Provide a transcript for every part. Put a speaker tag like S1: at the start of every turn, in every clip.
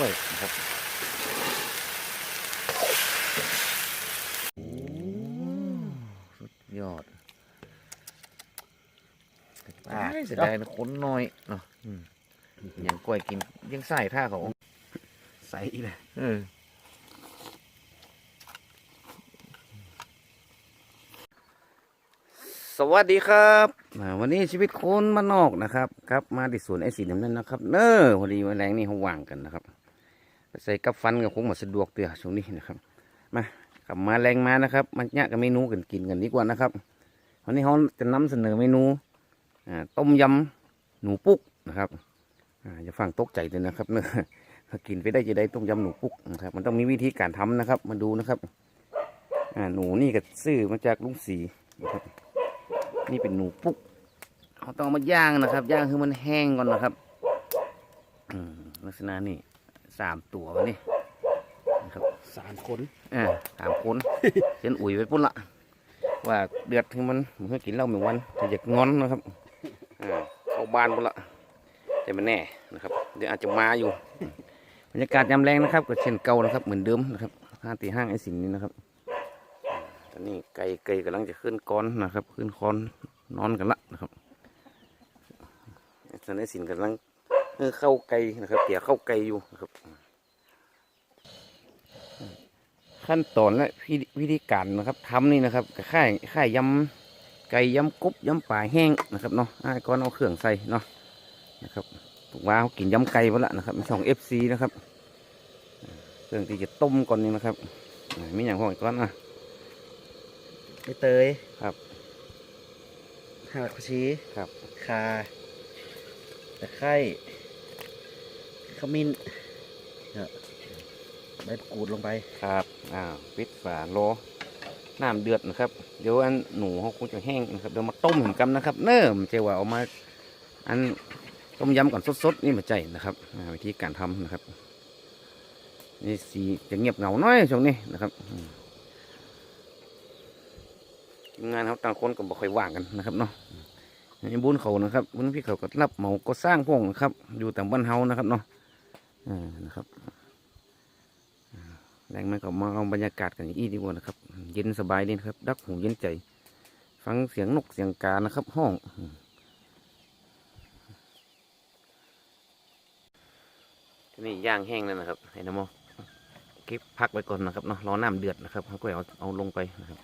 S1: ล้วยนะครับสุดยอดตายเสียดายนะคนน้อยเนาะอืมอย่างกล้วยกินยังใส่ท่าเขา
S2: ใส่เลย
S1: เออสวัสดีครับอ่าวันนี้ชีวิตคนมานนอกนะครับ ครับ มาที่สวนไอสีน้ำนั่นนะครับ เนอพอดีวันแรงนี่เขาว่างกันนะครับใส่กับฟันกับคงมาสะดวกเตือช่วงนี้นะครับ มากลับมาแรงมานะครับมันเนี่ยกับเมนูกันกินกันดีกว่านะครับวันนี้เขาจะนำเสนอเมนูต้มยำหนูปุ๊กนะครับอย่าฟังตกใจเลยนะครับเนอะถ้ากินไปได้จะได้ต้มยำหนูปุ๊กนะครับมันต้องมีวิธีการทำนะครับ มาดูนะครับหนูนี่ก็ซื้อมาจากลุงสีนะครับนี่เป็นหนูปุ๊กเขาต้องมาย่างนะครับ ย่างคือมันแห้งก่อนนะครับลักษณะนี่ สามตัววะนี่นะครับ
S2: สามคน
S1: อ่าสามคนเส้นอุ่ยไปปุ่นละว่าเดือดคือมันมันให้กินเหล้าเหมือนวันถ้าอยากงอนนะครับอ่าเข้าบ้านปุ่นละจะไม่แน่นะครับเดี๋ยวอาจจะมาอยู่บรรยากาศยามแรงนะครับก็เช่นเก่านะครับ เหมือนเดิมนะครับห้างตีห้างไอ้สิ่งนี้นะครับตอนนี้ไก่ไก่กำลังจะขึ้นก้อนนะครับ ขึ้นคอนนอนกันละนะครับตอนนี้สินกำลังเออเข้าไก่นะครับเตี่ยเข้าไก่อยู่นะครับ ขั้นตอนและวิธีวิธีการนะครับทำนี่นะครับก็ค่ายค่ายยำไก่ยำกบยำป่าแห้งนะครับเนาะอ้ายก้อนเอาเครื่องใส่เนาะนะครับถูกว่าเขากินยำไก่ไปละนะครับมีช่องเอฟซีนะครับเครื่องที่จะต้มก่อนนี่นะครับอ่ามีอย่างพออีกก้อนอะ
S2: ใบเตย
S1: ครับ
S2: หักผักชี
S1: ครับ
S2: คาตะไคร้ขมิ้นเนี่ย ใบมะกรูดลงไป
S1: ครับอ่าปิดฝาโลน้ำเดือดนะครับเดี๋ยวอันหนูเขาคงจะแห้งนะครับเดี๋ยวมาต้มเหมือนกันนะครับ เนิ่มเจว่าเอามา อันต้มยำก่อนสดๆนี่มาใจนะครับอ่าวิธีการทำนะครับนี่สีจะเงียบเหงาน้อยช่วงนี้นะครับทีมงานเขาต่างคนก็บ่ค่อยว่างกันนะครับเนาะนี่บุญเขานะครับบุญพี่เขาก็รับเหมาก็สร้างพงนะครับ อยู่แต่บ้านเฮานะครับเนาะอ่านะครับ แรงมันก็มาเอาบรรยากาศกันอีดีกว่านะครับ เย็นสบายดีนะครับ ดักหูเย็นใจ ฟังเสียงนกเสียงกานะครับ ห้องทีนี้ย่างแห้งแล้วนะครับไอ้น้ำโมเก็บพักไว้ก่อนนะครับเนาะรอน้ำเดือดนะครับเขาก็เอาเอาลงไปนะครับ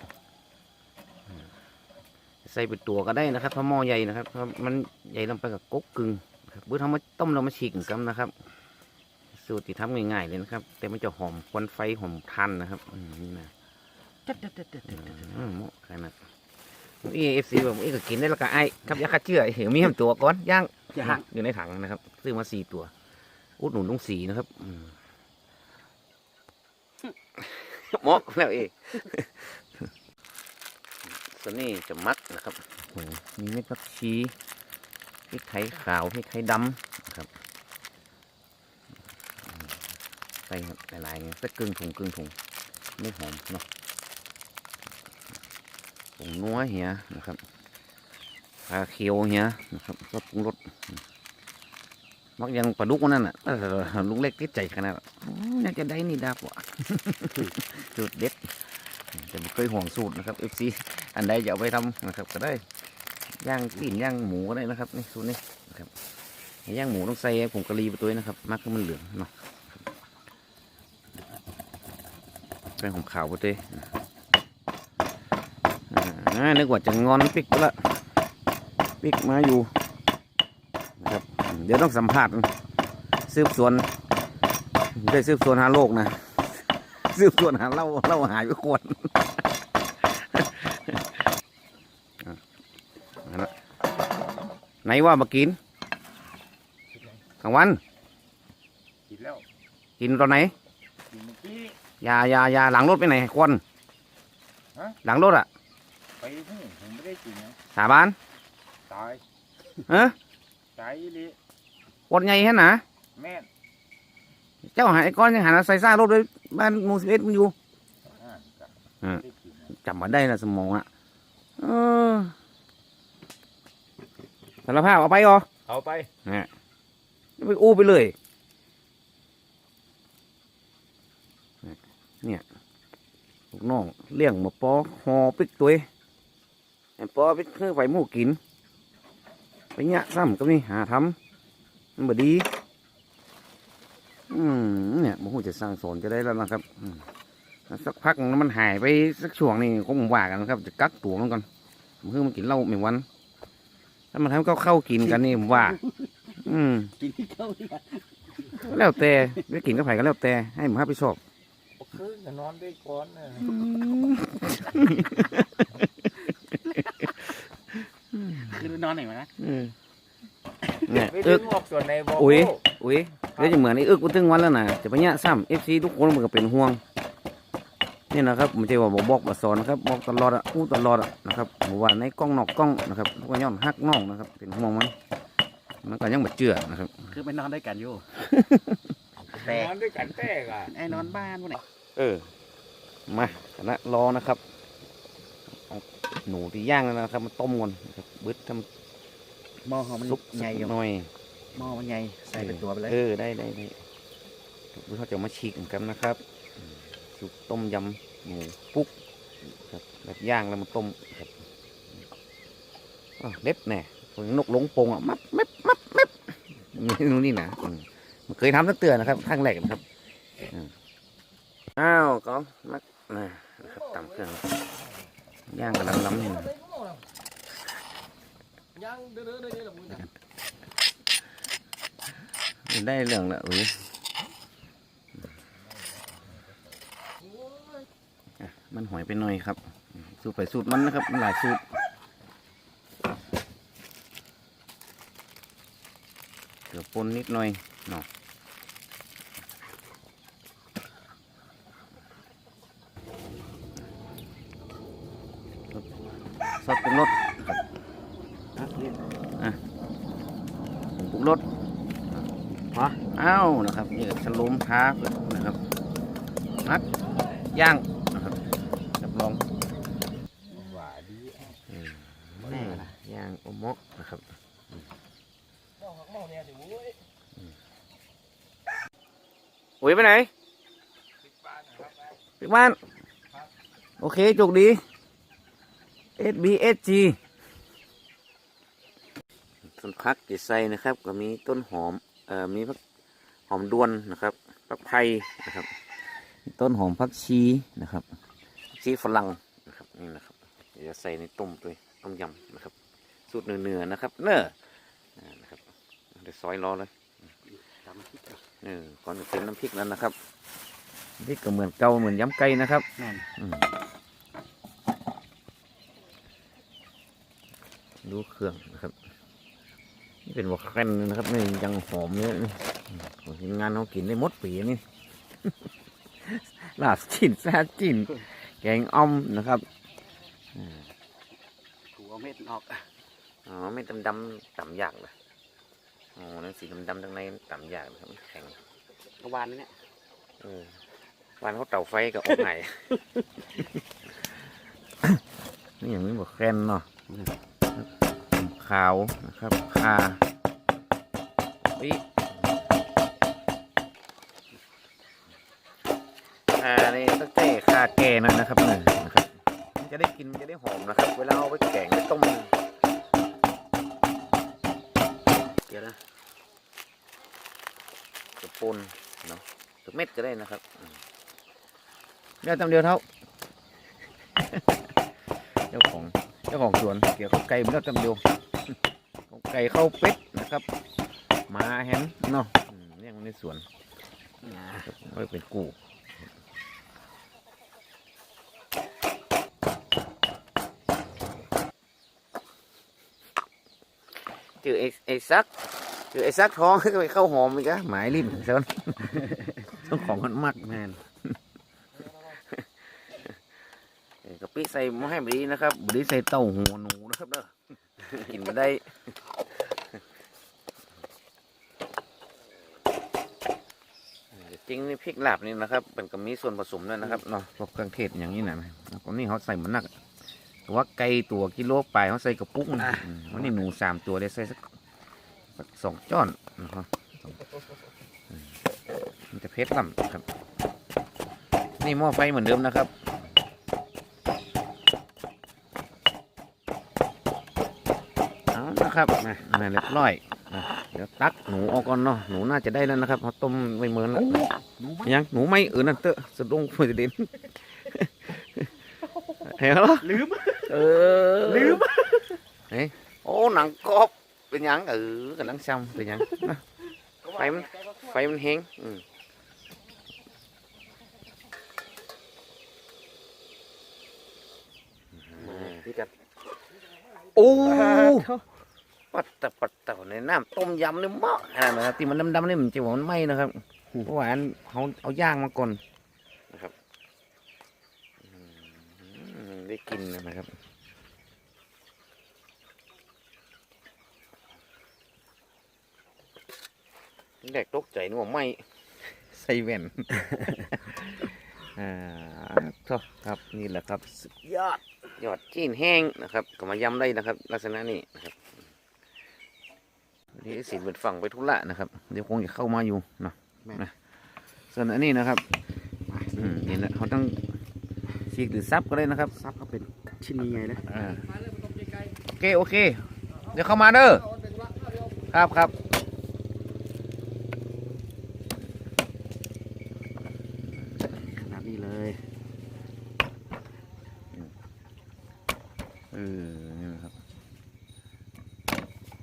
S1: ใส่เป็นตัวก็ได้นะครับถ้าหม้อใหญ่นะครับมันใหญ่ลงไปกับก๊กกึ่งนครับเบื่อทำมาต้มเรามาฉีกกันนะครับ สูตรที่ทำง่ายๆเลยนะครับ แต่มันจะหอมควันไฟหอมทันนะครับอืมนี่นะอืมเหมาะขนาดเอฟซีบอกเอ้ก็กินได้แล้วก็ไอ้ครับอยาคัดเชื่อเห็นมีหตัวก้อนย่าง
S2: ย่าง
S1: อยู่ในถังนะครับ ซื้อมาสี่ตัว อุดหนุนลุงสีนะครับอืมเหมาะแล้วเองส่วนนี้จะมักนะครับโอ้โหมีเม็ดผักชีพริกไทยขาวพริกไทยดำนะครับ ใส่หลายๆสักครึ่งถุงครึ่งถุงไม่หอมเนาะผงนัวเหียนะครับปลาเคียวเหียนะครับก็ปรุงรสมักยังปลาดุกนั่นอะลุงเล็กติดใจขนาดนั้นโอ้ยอยาจะได้นี่ดาบว่ะสูตรเด็ดจะไม่เคยห่วงสูตรนะครับเอฟซีอันใดจะเอาไปทำนะครับ ก็ได้ย่างปีนย่างหมูก็ได้นะครับนี่สูตรนี้นะครับย่างหมูต้องใส่ผงกะหรี่ไปตัวนี้นะครับมักให้มันเหลืองเนาะ เป็นของขาวปะเต้อ่านึกว่าจะงอนปิกไปละปิกมาอยู่นะครับเดี๋ยวต้องสัมภาษณ์สืบสวนไม่ได้สืบสวนหาโลกนะสืบสวนหาเล่าเล่าหายไปขวดอะเอาละไหนว่ามากินกลางวัน
S2: กินแล้ว
S1: กินตอนไหน
S2: กินเมื่อกี้
S1: อ ยาอยาอยาหลังรถไปไหนควัน
S2: ฮะ
S1: หลังรถอะ
S2: ไปนู่นผมไม่ได้กินนะ
S1: สาบาน
S2: ตาย
S1: เออ
S2: ตายอีหลิ
S1: วดใหญ่แค่ไหนะ
S2: แม่น
S1: เจ้าหายก้อนยังหาใส่ซ่ารถเลยบ้านหมูสิบเอ็ดมึงอยู่
S2: อ่าก็
S1: อ่า
S2: ไม่ได้กินนะ
S1: จำมาได้นะสมองอะเออสารภาพเอาไปเหรอ
S2: เอาไป
S1: ไปอู้ไปเลย เนี่ยลูกน้องเลี้ยงมาปอหอปิกตัวไอ้ปอปิกคือไฟหมูกิน ไปยะซ้ำก็นี่หาทำมันบ่ดี อืมเนี่ยมันคงจะสั่งสอนจะได้แล้วนะครับอืมแล้วสักพักมันหายไปสักช่วงนี่คงว่ากันนะครับ จะกักตัวมันก่อนมันคือมันกินเหล้าไม่วัน ถ้ามันทำก็เข้ากินกันนี่ผมว่า อืม
S2: กินที่เขาเนี่ย
S1: แล้วแต่ไม่กินก็ไผ่ก็แล้วแต่ให้ผมรับผิดชอบ
S3: คืนก็นอนด้วยก่อนนะ
S2: คือนอนไหนมานะ
S1: อืมเนี่ย
S3: ไม่
S1: อึ
S3: ดึ
S1: ก
S3: งออกส่วนในบอก
S1: อุ๊ยอุ้ยเดี๋ยวจะเหมือนไอ้อึกกูตึงวันแล้วนะจะไปเนี่ยซ้ำเอฟซีทุกคนมันก็เป็นห่วง นี่นะครับไม่ใช่ว่าบอกบอกมาสอนนะครับบอกตลอดอะอู้ตลอดอะนะครับบอกว่าในกล้องนอกกล้องนะครับพวกย้อนฮักน้องนะครับ เป็นห่วงมันมันก็ยังไม่เชื่อนะครับ
S2: คือไปนอนด้วยกันอยู่
S3: นอนด้วยกันแตกอะ
S2: ไอ้นอนบ้านพวกไหน
S1: เออ มาคณะรอนะครับเอาหนูที่ย่างแล้วนะครับมาต้มก่อนนะครับบึดท
S2: หม้อเขามันำ
S1: ซุป
S2: ใหญ่อยู่
S1: หน่อย
S2: หม้อมันใหญ่ใส่เป็นตัวไปเลย
S1: เออ ได้ได้ได้ดูเขาจะมาฉีกกันนะครับอืมซุปต้มยำหมูปุ๊กครับแบบย่างแล้วมาต้มครับอ้าวเด็ดแน่คนนกหลงโปงอะ มับมับมับมับนี่นู่นนี่นะอืมมัน เคยทำตั้งเตือนนะครับครั้งแรกนะครับอืมอ้าวก็มักนะนะครับตำเครื่องย่างกันล้ำๆนี่นะ
S3: ยังเด้อเด้อเด้อเด้อมึง
S1: ได้เรื่องละอุ้ยอะมันหอยไปหน่อยครับ สูตรไปสูตรมันนะครับ มันหลายสูตรเกือบปนนิดหน่อย เนาะซอสเป็นรสครับอะผงปรุงรสฮะอ้าวนะครับนี่สลุมท้านะครับมัดย่างนะครับรับรอง
S3: หว่าดี
S1: เออนี่ย่างอมมกนะครับ
S3: ม องมองเนี่ยสิโว้ย
S1: อุ้ยไปไหน
S3: ปิดบ้านนะครับ
S1: ปิดบ้านโอเคจกดี S B S G ต้นพักจะใส่นะครับ ก็มีต้นหอม เอ่อ มีพักหอมดวนนะครับพักไผ่นะครับ ต้นหอมพักชีนะครับผักชีฝรั่งนะครับนี่นะครับเดี๋ยวจะใส่ในต้มด้วยต้มยำนะครับ สูตรเนื้อๆนะครับ เนื้ออ่านะครับเดี๋ยวซอยรอเลย เออก่อนจะเติมน้ำพริกนั้นนะครับน้ำพริกก็เหมือนเก่าเหมือนยำไก่นะครับ
S2: แม่น
S1: อืมดูเครื่องนะครับ นี่เป็นวัวแครนนะครับนี่ยังหอมเนี่ยนี่อืมของทีมงานเขากินได้หมดปีนี่ลาบจิ้นซาจิ้นแกงอ่อมนะครับอ่า
S2: ถูเอาเม็ดออก
S1: อ๋อไม่ดำดำๆต่ำยากเลย อ๋อนั่นสีดำดำๆตรงในต่ำยากนะครับมันแข็ง
S2: กระวานนี่เนี่ย
S1: เออวันเขาเต่าไฟกับออกไหนนี่อย่างนี้บอกแครนเนาะขาวนะครับคาวิคานี่ตั้งแต่คาแก่หนั่นนะครับเนี่ยนะครับมันจะได้กินมันจะได้หอมนะครับ เวลาเอาไปแกงไปต้ม เดี๋ยวนะกระปุนเนาะถึงเม็ดก็ได้นะครับอืมเดี๋ยวตำเดียวเท่า เจ้าของเจ้าของสวนเกี่ยวกับไก่มันก็ตำเดียวเอาไก่เข้าเป็ดนะครับหมาแฮมเนาะอืมเลี้ยงไว้ในสวนไว้เป็นกู เจอไอ้ไอ้ซักเจอไอ้ซักท้องก็ไปเข้าหอมอีกอะหมายริมเซนเจ้าของมันมักแมนเอ่อกะปิใส่หม้อให้บดีนะครับบดีใส่เต้าหูหนูนะครับเด้อกินมาได้จริงนี่พริกลาบนี่นะครับเป็นก็มีส่วนผสมด้วยนะครับเนาะพวกเครื่องเทศอย่างนี้นะแล้วก็นี่เขาใส่มันนักแต่ ว่าไก่ตัวกิโลไปเขาใส่กระปุกนะอืมวันนี้หนูสามตัวได้ใส่สักสักสองจ้อนนะครับสองอืมมันจะเผ็ดล่ำครับ นี่หม้อไฟเหมือนเดิมนะครับเอานะครับนะนะเรียบร้อยนะเดี๋ยวตักหนูเอาก่อนเนาะหนูน่าจะได้แล้วนะครับเขาต้มไว้เมินแล้ว
S2: หนูไหม
S1: ยังหนูไม่เออนั่นเตอะสะดุ้งไปเด่นเห็นเหรอ
S2: ลืม
S1: เออ
S2: ลืม
S1: เฮ้ยโอ้หนังกรอบเป็นหยังเออกำลังซ้ำเป็นหยังนะไฟมัน ไฟมันแห้งอืมอ่า
S2: พี่กัด
S1: โอ้ปัดตะปัดตะในน้ำต้มยำนี่เหมาะขนาดนะครับที่มันดำๆนี่มันจะว่ามันไหม้นะครับเพราะว่าอันเขาเอาย่างมาก่อนนะครับอืม ได้กินนะครับแรกตกใจนึกว่าไหม้ใส่แว่นอ่าโถ่ครับนี่แหละครับ
S2: ยอด
S1: ยอดจีนแห้งนะครับ ก็มายำได้นะครับ ลักษณะนี้นะครับวันนี่สินเป็นฝั่งไปทุระนะครับ เดี๋ยวคงจะเข้ามาอยู่เนาะนะส่วนอันนี้นะครับอืมนี่นะเขาต้อง ฉีกหรือซับก็ได้นะครับ
S2: ซับก็เป็นชิ้นนี้ไงนะ
S1: อ่า
S3: มาเลยมันต้องไกล
S1: โอเคโอเค เดี๋ยวเข้ามาเด้อ
S3: ๆเอาเป็นละเอาเดียว
S1: ครับครับ
S2: ขนาดนี้เลย
S1: เออนี่นะครับ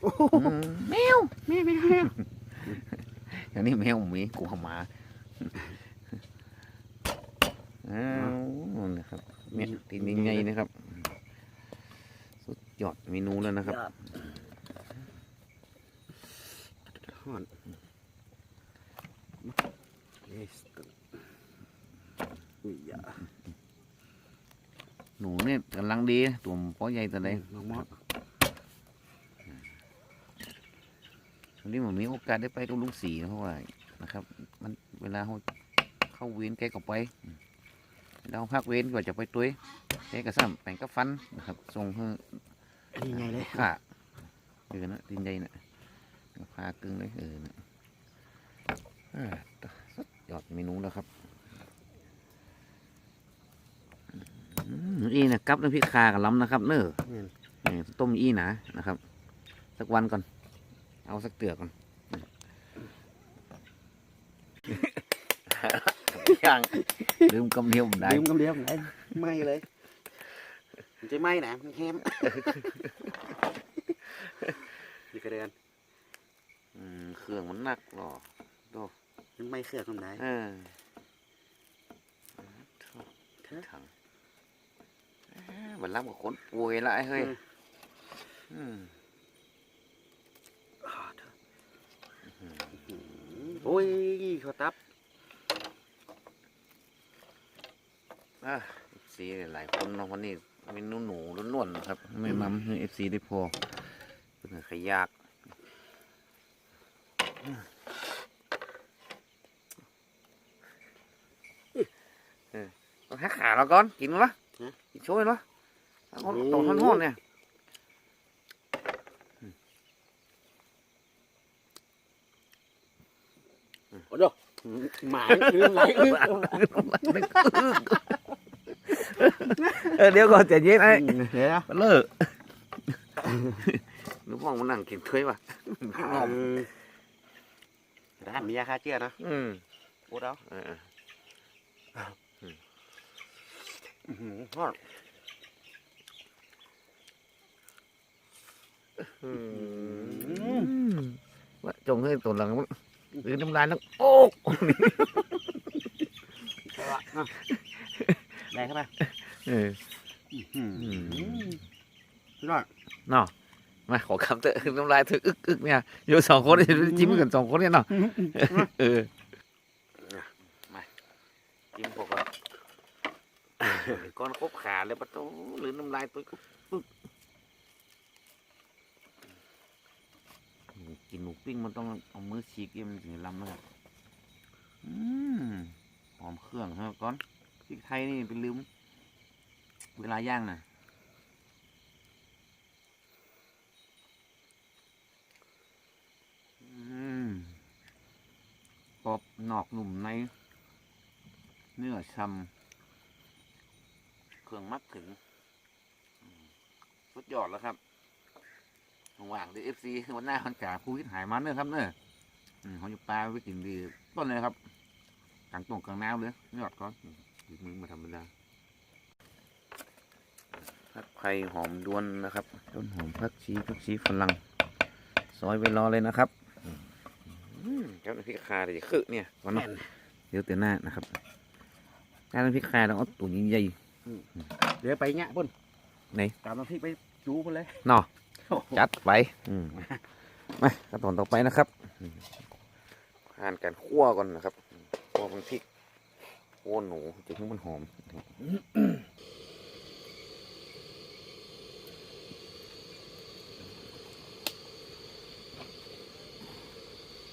S2: โอ้โห
S1: อืมแมว
S2: แม่ไม่ให้อะ
S1: อย่างนี้แมวหมีกูเข้ามาอ้าวนะครับ เนี่ยตีนใหญ่ๆนะครับ สุดยอดเมนูแล้วนะครับ
S2: ยอดฮอนเอสต์อุ้ยอย่า
S1: หนูเนี่ยกำลังดีนะตัวมันป้อใหญ่ตัวใด
S2: น้องมอส
S1: วันนี้ผมมีโอกาสได้ไปกับลุงสีนะเพราะว่านะครับ มันเวลาเขาเข้าเวรแกก็ไป เราพักเวรกว่าจะไปตุ้ยแกก็ซ้ำแปลงก็ฟันนะครับส่งให้
S2: นี่ไงเลย
S1: ข้าเออนะดินใหญ่นะพากึ่งเลยเออนะอ่าสุดยอดเมนูแล้วครับอืมอีนะกับน้ำพริกคากับล้ำนะครับ เน้อ
S2: เนี่ย
S1: นี่ต้มอีหนานะครับ สักวันก่อน เอาสักเตือกก่อนยังลืมกำเดียวผมได้
S2: ลืมคำเดียวไหนไหม่เลยมันจะไหม่นะมันแฮมนี่กระเดือน
S1: อืมเครื่องมันหนักหรอ
S2: มันไหม่เครื่องทำได้
S1: เออ
S2: เถอะ
S1: ถังบันรับกับคนป่วยละไอ้เฮ้ย
S2: อืม
S1: อืม
S2: อ่าเถอะโอ้ยขอตับ
S1: อะเอฟซีหลายคนเนาะวันนี้เมนูหนูล้วนๆนะครับ ไม่มัมให้เอฟซีได้พอเป็นขยากเออต้องหักขาเราก่อน กินวะกินช่วยวะเอาตรงท่อนๆเนี่ย
S2: โอ้โหหมาเรื่องไรอึ๊ก
S1: เออเดี๋ยวก่อนใจเย็นไอ้
S2: เดี๋ยวนะ
S1: มันเลิกนึกว่ามันนั่งกินถ้วยว่ะงอม
S2: ร้านมียาฆ่าเชื้อนะ
S1: อืม
S2: โอ้เดา
S1: เออ
S2: อื้อหือทอด
S1: อืมว่าจงให้ตัวหลังมันหรือน้ำลายนักโอ้
S2: ใช่ปะอะ แรงเข้าไป
S1: เออ
S2: อื้อหือยอด
S1: เนาะมาขอคำเตอะน้ำลายเธออึกอึกเนี่ยอยู่สองคนเนี่ยจิ้มกันสองคนเนี่ยเนาะเออมาจิ้มพวกเราก้อนครบขาเลยปะโตหรือน้ำลายตัวปึ๊กปึ๊กกินหมูปิ้งมันต้องเอามือฉีกเอ็มนถึงจะล้ำนะครับอืมหอมเครื่องฮะก้อน พริกไทยนี่เป็นลืม เวลาย่างน่ะอืมกรอบนอกหนุ่มใน เนื้อช้ำเครื่องมักถึง สุดยอดแล้วครับหว่างดีเอฟซีวันหน้าวันกาผู้คิดหายมันเนอะครับเนอะอืมเขาอยู่ปลาไปกินดี ต้นเลยครับกลางตรงกลางน้ำเลยยอดก่อน อืมอีกมือมาธรรมดาผักไผ่หอมดวนนะครับ ต้นหอมผักชีผักชีฝรั่งซอยไปรอเลยนะครับอืมเจ้าหน้าที่คาเลยคือเนี่ยวันนั้นเดี๋ยวเตือนหน้านะครับถ้าน้ำพริกคาต้องเอาตัวใหญ่
S2: เดี๋ยวไปเงี้ยพุ่น
S1: ไหน
S2: ตามน้ำพริกไปจูพุ่นเลย
S1: ๆเนาะจัดไปอืมมาขั้นตอนต่อไปนะครับอืมผ่านการคั่วก่อนนะครับคั่วมันพริก คั่วหนูจะให้มันหอม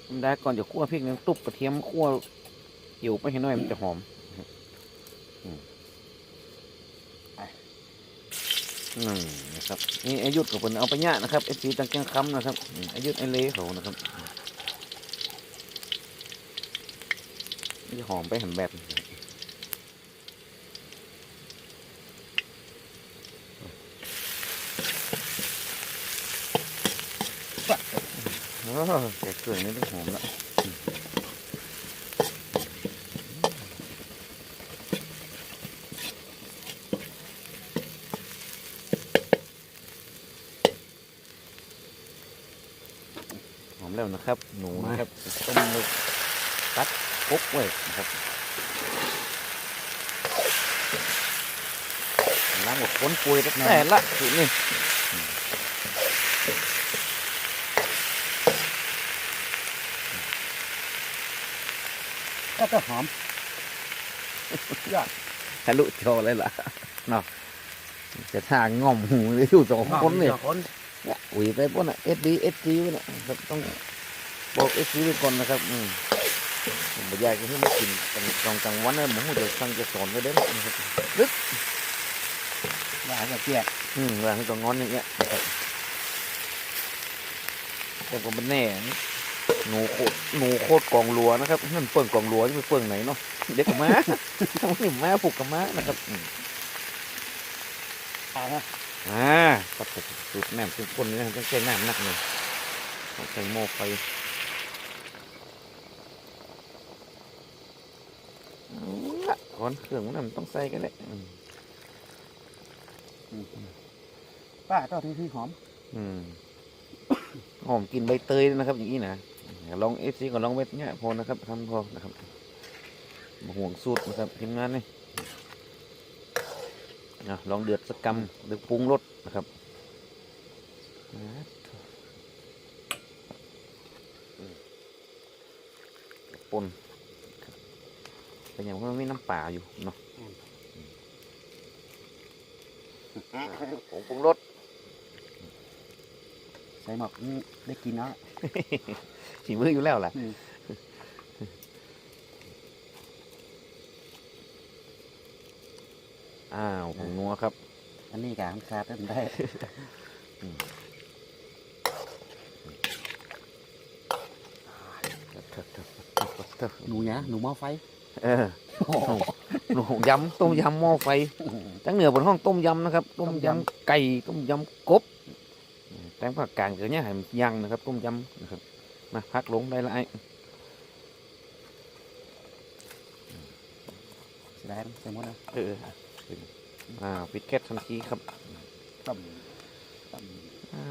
S1: ธรรมดาก่อนจะคั่วพริกนี่ยตุบกระเทียมคั่วเกี่ไปให้น่อยมันจะหอมอืมอืมนะครับนี่อายุทธ์กับเพิ่นเอาไปย่านะครับเอฟซีตังแกงคำนะครับอืมอายุทธ์ไอเล่เขานะครับนี่หอมไปหันแบบ โอ้แกเครื่องนี่ต้องหอมละหอมแล้วนะครับ หนูนะครับต้มเลยตัดกุ๊กไว้นะครับล้างหมดพ้นปุยแล้วแต่ละสูตรนี่
S2: ก็จะหอม
S1: ทะลุจอเลยล่ะเนาะจะทางง่อมหูเลยอยู่สองคนเนี่ย
S2: สองคน
S1: เนี่ยอุ๋ยไปพวกน่ะเอสดีเอสจีเนี่ยครับต้องบอกเอสจีไปก่อนนะครับอืมผมไม่อยากจะให้มากินกันกลางกลางวันนะผมจะสั่งจะสอนไปเด้อนะครับ
S2: ว่าจะเกลียด
S1: อืมวางให้ตัวงอนอย่างเงี้ยนะครับแต่ก็เป็นแน่ หนูโคตรหนูโคตรกองรัวนะครับนั่นเปิ่งกองรัวจะไปเปิ่งไหนเนาะเด็กกับม้าทำนี่ม้าผูกกับม้านะครับอืม
S2: ตายนะ
S1: อ่าก็ถูกสูตรแหนมเป็นคนนี่นะต้องใช้น้ำหนักหน่อยต้องใช้โม่ไฟเอาละก่อนเครื่องมันนต้องใส่กันเลยอืม
S2: ป้าต้องที่หอม
S1: อืมหอมกลินใบเตยด้วยนะครับอย่างนี้นะอย่า ลองเอฟซีก็ลองเม็ดเนี้ยพอนะครับทำพอนะครับมาห่วงสูตรนะครับทีมงานนี่อะลองเดือดสักกำหรือปรุงรสนะครับอ่าอืมปนครับแต่อย่างว่าไม่น้ำป่าอยู่เนาะอ่าผงปรุงรส
S2: ใส่หมอกนี่ได้กินเนาะ
S1: ฝีมืออยู่แล้วล่ะ
S2: อืม
S1: อ้าวผงนัวครับ
S2: อันนี้กางขาดได้หนูเนี้ยหนูหม้อไฟ
S1: เออหนูยำต้มยำหม้อไฟทั้งเหนือบนห้องต้มยำนะครับ ต้มยำไก่ต้มยำกบ แตงผักกลางเกิดเนี้ยให้มันยังนะครับต้มยำนะครับมาพักลงได้ละไอ้
S2: เสียดายใส่หมดนะ
S1: เอออ่าปิดแก๊สทันทีครับ
S2: ต้มต้ม
S1: อ่า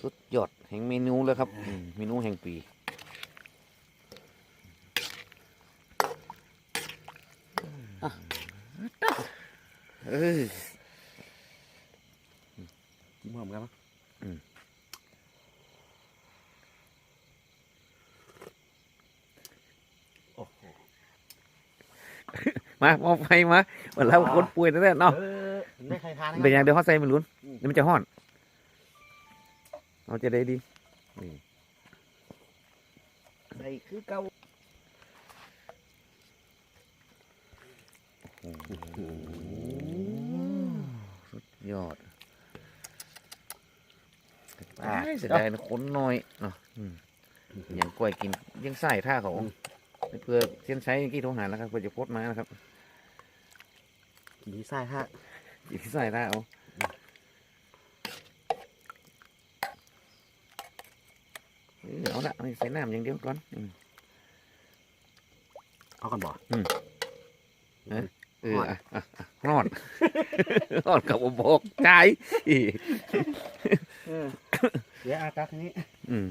S1: สุดยอดแห่งเมนูเลยครับอืมเมนูแห่งปีเออ
S2: จิ้มหอมกันปะ
S1: มาหมอไฟมาเวลาคนป่วยนั่นแหละเนาะ
S2: เออได้ใครทาน
S1: เดี๋ยวอย่างเดี๋ยวเขาใส่ไม่รู้เดี๋ยวมันจะห้อนเราจะได้ดี
S2: ใส่คือเก่า
S1: ยอดเสียดายนะคนน้อยเนาะอืมอย่างกล้วยกินยังใส่ท่าเขาเพื่อเส้นใช้กี่โทรหาแล้วครับเพื่อจะโพสต์มานะครับ
S2: ดีไซน์ฮะ
S1: อีกใส่ได้เอาเออเอาละเอาใส่น้ำอย่างเดียวก่อนอืม
S2: เอากันบ่
S1: อืมเอ๊ะเอออะอะอะรอด รอดกับอบบอกใจอี
S2: เดี๋ยวอากาศนี้
S1: อืม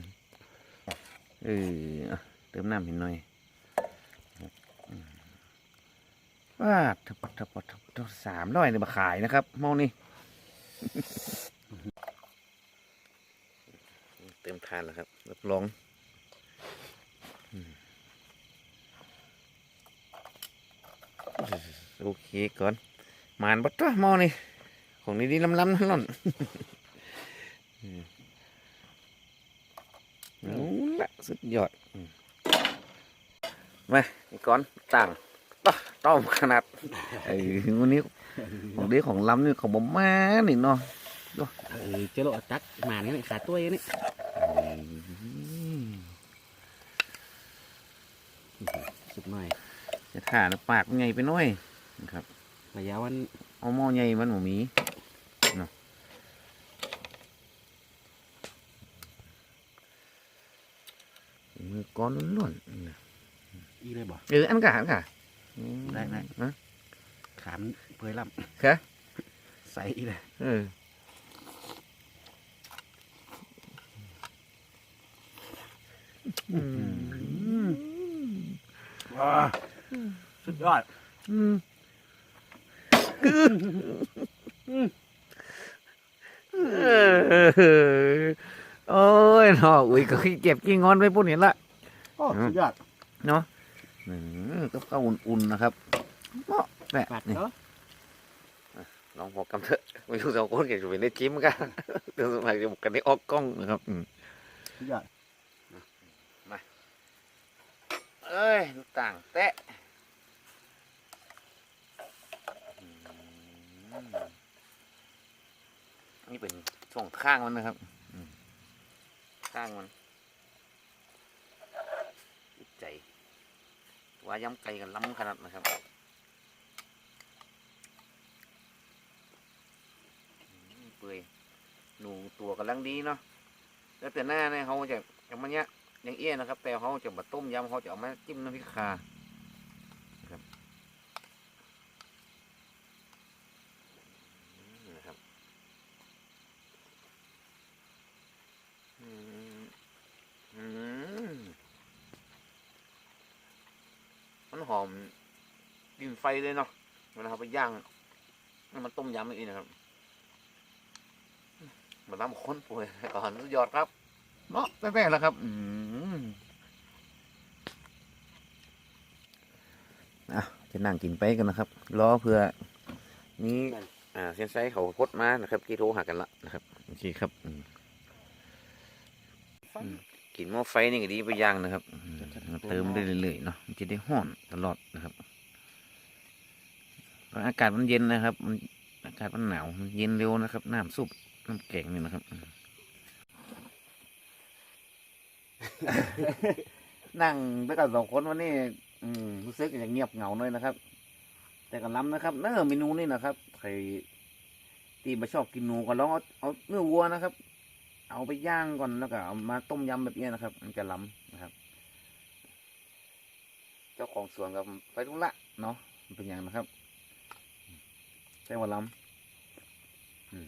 S1: เอออะเติมน้ำเห็นหน่อยอืมว่าทับปัดทับปัดทับปัดทับ สามร้อยเนี่ยมาขายนะครับมองนี่เต็มทานแล้วครับรับรองโอเคก่อนมานบัตรมอนี่ของนี้ดีล้ำๆนั่นล่นเอาละสุดยอดมมานี่ก่อนต่าง ต้อต้อมขนาดไอ้วันนี้ของดีของล้ำนี่ของบ่มานี่เนาะ
S2: เออเจโลตักมานี่ขาตัวนี่สุดหน่อย
S1: จะถ่านะปากมันใหญ่ไปหน่อยนะครับ
S2: ระยะวัน
S1: เอาหม้อใหญ่มันหมูมีเนาะมือก้อนล้วนๆนะ
S2: อีเลยบ่
S1: เอออันกะอันกะ
S2: ได้ได้
S1: นะ
S2: ขามเปื่อยล
S1: คะำ
S2: ใส่อีเลย
S1: เอออืม
S2: ว้าสุดยอด
S1: อืมเออโอ้ยเนาะอุ้ยก็ขี้เก็บขี้งอนไปปุ่นเห็นละ
S2: โอ้สุดยอด
S1: เนาะ อืมก็ข้าวอุ่นๆนะครับเหมาะแปะ
S2: ปาก
S1: นี่
S2: เนาะ
S1: ลองบอกกำเถอะไม่รู้สองคนเก่งจะเป็นได้จิ้มกันเดี๋ยวสมัยจะบอกกันได้ออกกล้องนะครับอืม
S2: สุดยอด
S1: เอ้ยลูกต่างแตะอืมนี่เป็นช่วงข้างมันนะครับอืมข้างมันใจ ว่าย้ำไก่กันล้ำขนาดนะครับเปื่อยหนูตัวกำลังดีเนาะแล้วแต่หน้าเนี่ยเขาจะจะมันเนี้ยยังเอี้ยนะครับ แต่เขาจะมาต้มยำเขาจะเอามาจิ้มน้ำพริกคาครับอืมนะครับอืมอืมมันหอมกลิ่นไฟ เลยเนาะเวลาเอาไปย่างมันต้มยำอีกนะครับเหมันน้ำข้นป่วยก่อนยอดครับเนาะแป้ๆแล้วครับอืมอะจะนั่งกินไปกันนะครับรอเพื่อนี้อ่าเซนไซเขาพดมานะครับที่โทรหากันละนะครับโอเคครับอืมกินหม้อไฟนี่ก็ดีไปย่างนะครับเติมได้เรื่อยๆเนาะจะได้ห้อนตลอดนะครับเพราะ อากาศมันเย็นนะครับ มันอากาศมันหนาวมันเย็นเร็วนะครับ น้ำซุปน้ำแกงนี่นะครับ นั่งด้วยกันสองคนวันนี้ อืมรู้สึกอย่างเงียบเหงาหน่อยนะครับ แต่ก็ล้ำนะครับเนื้อเมนูนี่นะครับใครที่มาชอบกินหนูก็ลองเอาเอาเนื้อวัวนะครับ เอาไปย่างก่อนแล้วก็เอามาต้มยำแบบนี้นะครับ มันจะล้ำนะครับ เจ้าของสวนกับไฟทุ่งละเนาะเป็นอย่างนะครับ ใช่ว่าล้ำอืม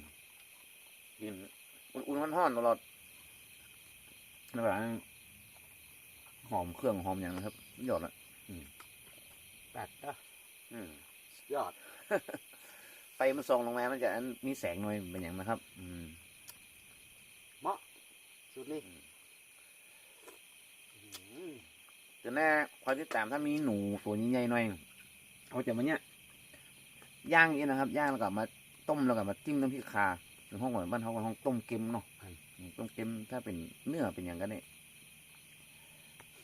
S1: กินอุ่นๆร้อนๆตลอดแล้วก็หอมเครื่องหอมอย่างนะครับ ยอดละ
S2: ปากเนาะ
S1: อืม
S2: สุดยอด
S1: ไฟมันส่องลงมามันจะอันมีแสงหน่อยเป็นอย่างนะครับ อืม
S2: สุดนี่
S1: เดี๋ยวหน้าคอยติดตามถ้ามีหนูตัวใหญ่ๆหน่อยเขาจะมาเนี้ย ย่างนี่นะครับ ย่างแล้วก็มาต้มแล้วก็มาจิ้มน้ำพริกคาถึงห้องก่อนบ้านเขาก็ห้องต้มเค็มเนาะอืมต้มเค็มถ้าเป็นเนื้อเป็นอย่างกันเนี่ย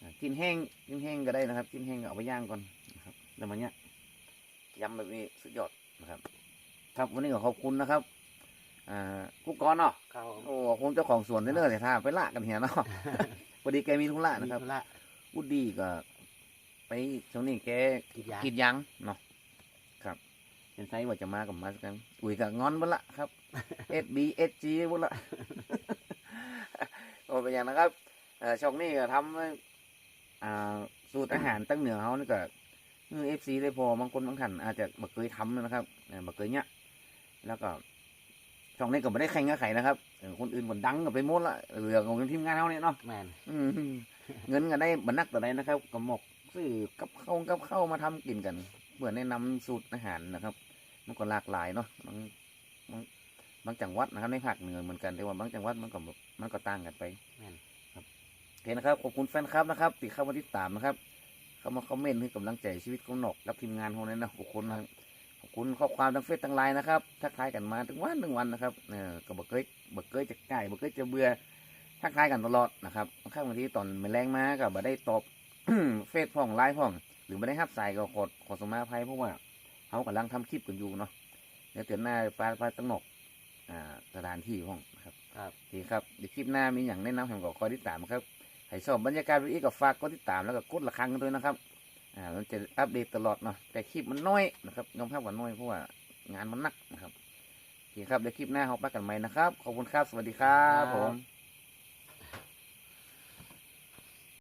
S1: อ่าจิ้มแห้งจิ้มแห้งก็ได้นะครับจิ้มแห้งก็เอาไปย่างก่อนนะครับแล้วมันเนี้ยยำแบบนี้สุดยอดนะครับ ครับวันนี้ก็ขอบคุณนะครับ อ่ากุ๊กกอนเนาะ
S2: เข้า
S1: โอ้คงเจ้าของสวนได้เลยแต่ถ้าไปละกันเหียเนาะ พอดีแกมีธุระนะครับ
S2: มีธุระ
S1: วุดดี้ก็ ไปช่วงนี้แก
S2: กินยา
S1: กินยังเนาะครับ เป็นไซว่าจะมากับมาสักกัน อุ้ยกับงอนหมดละครับ S B S G หมดละโอ้เป็นอย่างนะครับเอ่อช่องนี้ก็ทำให้อ่าสูตรอาหารตั้งเหนือเขานี่ก็เอฟซีได้พอบางคนบางท่านอาจจะบักเคยทำนะครับเอ่อบักเคยเนี้ยแล้วก็ช่องนี้ก็ไม่ได้แข่งกับใครนะครับเออคนอื่นคนดังก็ไปหมดละเหลือของทีมงานเขาเนี่ยเนาะ
S2: แมน
S1: อืมเงินก็ได้บรรนักแต่ใดนะครับกับหมกซื้อกับข้าวกับข้าวมาทำกินกันเพื่อแนะนำสูตรอาหารนะครับ มันก็หลากหลายเนาะบางบางบางจังหวัดนะครับในภาคเหนือเหมือนกันแต่ว่าบางจังหวัดมันก็แบบมันก็ต่างกันไป
S2: แมน
S1: โอเคนะครับขอบคุณแฟนคลับนะครับที่เข้ามาติดตามนะครับ เข้ามาคอมเมนต์ให้กำลังใจชีวิตของหนกกับทีมงานของนั้นนะขอบคุณนะครับขอบคุณข้อความทางเฟซทางไลน์นะครับทักทายกันมาถึงวันถึงวันนะครับเออก็บอกเกยบอกเกยจะใกล้บอกเกยจะเบื่อทักทายกันตลอดนะครับบางครั้งบางทีตอนมันแรงมาก็บ่ได้ตอบเฟซพ่องไลน์พ่อง หรือไม่ได้รับสายก็ขอขอสมาภัยเพราะว่า เขากำลังทำคลิปกันอยู่เนาะเดี๋ยวเตือนหน้าปลาปลาตั้งหนกอ่าสถานที่ห้องนะครับ
S2: ครับ
S1: โอเคครับเดี๋ยวคลิปหน้ามีอย่างแนะนำแห่งก็คอยติดตามครับใครชอบบรรยากาศแบบนี้ก็ฝากกดติดตามแล้วก็กดระฆังกันด้วยนะครับอ่ามันจะอัปเดตตลอดเนาะแต่คลิปมันน้อยนะครับยอมรับว่าน้อยเพราะว่างานมันหนักนะครับโอเคครับเดี๋ยวคลิปหน้าเราไปกันใหม่นะครับขอบคุณครับสวัสดีครับผม